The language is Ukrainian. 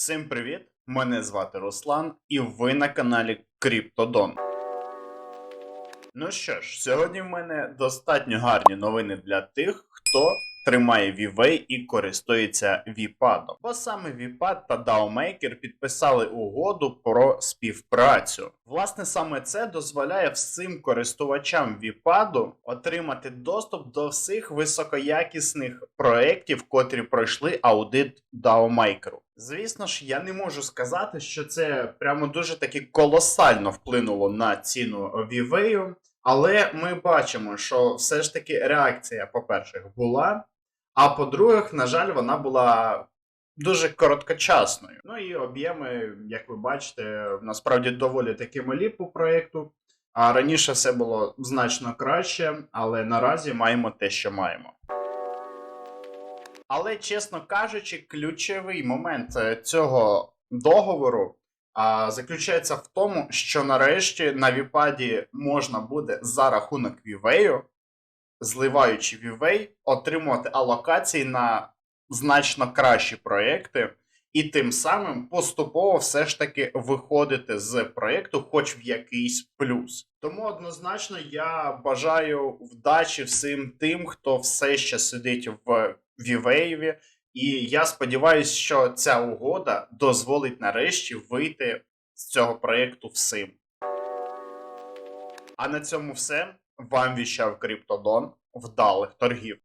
Всім привіт! Мене звати Руслан, і ви на каналі Криптодон. Ну що ж, сьогодні в мене достатньо гарні новини для тих, хто тримає VWay і користується VPAD. Бо саме VPAD та DAOMaker підписали угоду про співпрацю. Власне, саме це дозволяє всім користувачам VPAD отримати доступ до всіх високоякісних проєктів, котрі пройшли аудит DAOMaker. Звісно ж, я не можу сказати, що це прямо дуже таки колосально вплинуло на ціну VWay, але ми бачимо, що все ж таки реакція, по-перше, була. А по-друге, на жаль, вона була дуже короткочасною. Ну і об'єми, як ви бачите, насправді доволі таки малі по проєкту. А раніше все було значно краще, але наразі маємо те, що маємо. Але, чесно кажучи, ключовий момент е, цього договору а, заключається в тому, що нарешті на Віпаді можна буде за рахунок Вівею, зливаючи Вівей, отримувати алокації на значно кращі проекти, і тим самим поступово все ж таки виходити з проекту, хоч в якийсь плюс. Тому однозначно я бажаю вдачі всім тим, хто все ще сидить в Вівеєві. І я сподіваюся, що ця угода дозволить нарешті вийти з цього проєкту всім. А на цьому все. Вам віщав Криптодон. Вдалих торгів.